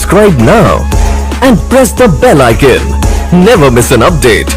Subscribe now and press the bell icon. Never miss an update.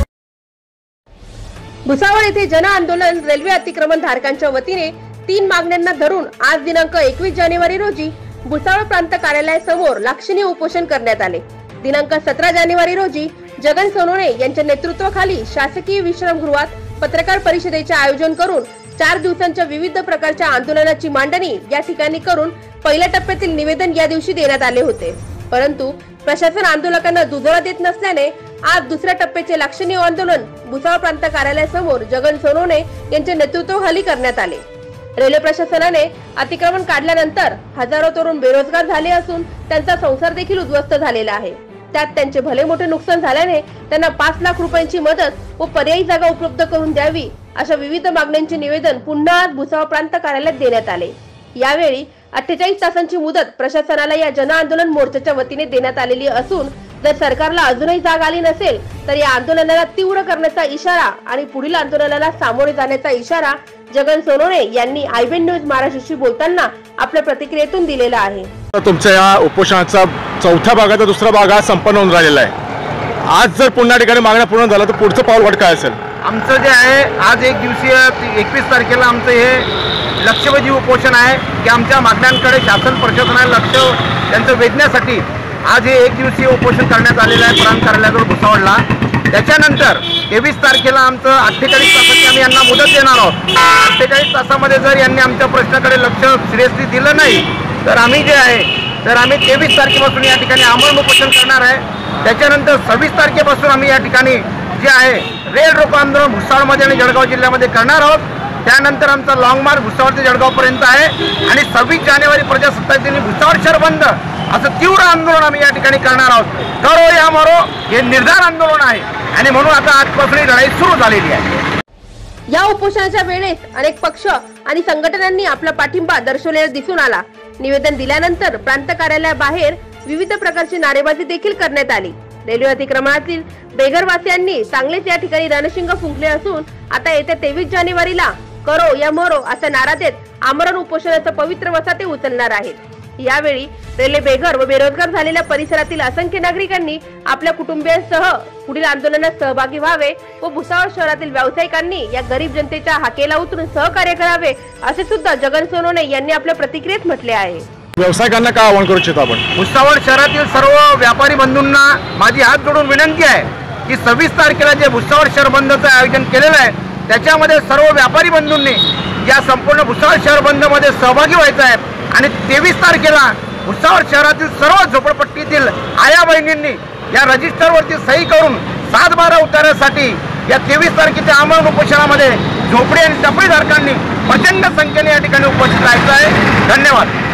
Bhusawal येथे जन आंदोलन railway अतिक्रमण धारकांच्या वतीने तीन मागण्यांना धरून आज दिनांक एकवीस जानेवारी रोजी भुसावळ प्रांत कार्यालयासमोर लाक्षणीय उपोषण करण्यात आले दिनांक सतरा जानेवारी रोजी जगन सोनोने यांच्या नेतृत्वाखाली शासकीय विश्रामगृहात पत्रकार परिषदेचे आयोजन करून चार दिवसांच्या विविध प्रकारच्या आंदोलनाची मांडणी या ठिकाणी करून पहिल्या टप्प्यातील निवेदन या दिवशी देण्यात आले होते परंतु प्रशासन आंदोलकांना दुजोरा देत नसल्याने आज दुसऱ्या टप्प्याचे लाक्षणीय आंदोलन भुसावळ प्रांत कार्यालयासमोर जगन सोनवणे यांच्या नेतृत्वाखाली करण्यात आले. रेल्वे प्रशासनाने अतिक्रमण काढल्यानंतर हजारो तरुण बेरोजगार झाले असून त्यांचा संसार देखील उद्ध्वस्त झालेला आहे. त्यात त्यांचे भले मोठे नुकसान झाल्याने त्यांना पाच लाख रुपयांची मदत व पर्यायी जागा उपलब्ध करून द्यावी अशा विविध मागण्यांचे निवेदन पुन्हा आज भुसावळ प्रांत कार्यालयात देण्यात आले. यावेळी अठ्ठेचाळीस तासांची मुदत प्रशासनाला या जन आंदोलन मोर्चाच्या वतीने देण्यात आलेली असून जर सरकारला अजूनही जाग आली नसेल तर या आंदोलनाला तीव्र करण्याचा इशारा आणि पुढील आंदोलनाला सामोरे जाण्याचा इशारा जगन सोनवणे यांनी आयबीएन न्यूज महाराष्ट्रशी बोलताना आपल्या प्रतिक्रियेतून दिलेला आहे. तुमच्या या उपोषणाचा चौथ्या भागाचा दुसरा भाग हा संपन्न होऊन राहिलेला आहे. आज जर पुन्हा ठिकाणी मागण्या पूर्ण झालं तर पुढचं पाऊल वाट काय असेल? आमचं जे आहे आज एक दिवसीय एकवीस तारखेला आमचं हे लक्षवेधी उपोषण आहे की आमच्या मागण्यांकडे शासन प्रशासनाने लक्ष त्यांचं वेधण्यासाठी आज हे एक दिवसीय उपोषण करण्यात आलेलं आहे. प्रांत कार्यालयाजवळ भुसावळला. त्याच्यानंतर तेवीस तारखेला आमचं अठ्ठेचाळीस तासाची आम्ही यांना मुदत देणार आहोत. अठ्ठेचाळीस तासामध्ये जर यांनी आमच्या प्रश्नाकडे लक्ष सिरियसली दिलं नाही तर आम्ही जे आहे तर आम्ही तेवीस तारखेपासून या ठिकाणी आमरण उपोषण करणार आहे. त्याच्यानंतर सव्वीस तारखेपासून आम्ही या ठिकाणी जे आहे रेल रोको आंदोलन भुसाळमध्ये आणि जळगाव जिल्ह्यामध्ये करणार आहोत. त्यानंतर आमचा लॉंग मार्च भुसावळ ते जळगावपर्यंत आहे. आणि सव्वीस जानेवारी प्रजासत्ताक दिनी भुसावळ शहर बंद. असं तीव्र आंदोलन आम्ही या ठिकाणी करणार आहोत. करो या मरो हे निर्धार आंदोलन आहे. आणि म्हणून आता आजपासून ही लढाई सुरू झालेली आहे. या उपोषणाच्या वेळेस अनेक पक्ष आणि संघटनांनी आपला पाठिंबा दर्शवलेला दिसून आला. निवेदन दिल्यानंतर प्रांत कार्यालयाबाहेर विविध प्रकारची नारेबाजी देखील करण्यात आली. रेल्वे अतिक्रमणातील बेघरवासियांनी चांगलेच या ठिकाणी रणशिंग फुंकले असून आता येत्या तेवीस जानेवारीला करो या मरो असा नारा देत आमरण उपोषणाचा पवित्र वसा ते उचलणार आहेत. यावेळी रेल्वे बेघर व बेरोजगार झालेल्या परिसरातील असंख्य नागरिकांनी आपल्या कुटुंबियांसह पुढील आंदोलनात सहभागी व्हावे व भुसावळ शहरातील व्यावसायिकांनी या गरीब जनतेच्या हाकेला उतरून सहकार्य करावे असे सुद्धा जगन सोनवणे यांनी आपल्या प्रतिक्रियेत म्हटले आहे. व्यावसायिकांना काय आवाहन करू इच्छितो आपण? भुसावळ शहरातील सर्व व्यापारी बंधूंना माझी हात जोडून विनंती आहे की सव्वीस तारखेला जे भुसावळ शहर बंदचं आयोजन केलेलं आहे त्याच्यामध्ये सर्व व्यापारी बंधूंनी या संपूर्ण भुसावळ शहर बंदमध्ये सहभागी व्हायचं आहे. आणि तेवीस तारखेला भुसावळ शहरातील सर्व झोपडपट्टीतील आया बहिणींनी या रजिस्टरवरती सही करून सात बारा उतारण्यासाठी या तेवीस तारखेच्या आमरण उपोषणामध्ये झोपडी आणि टपरीधारकांनी प्रचंड संख्येने या ठिकाणी उपस्थित राहायचं आहे. धन्यवाद.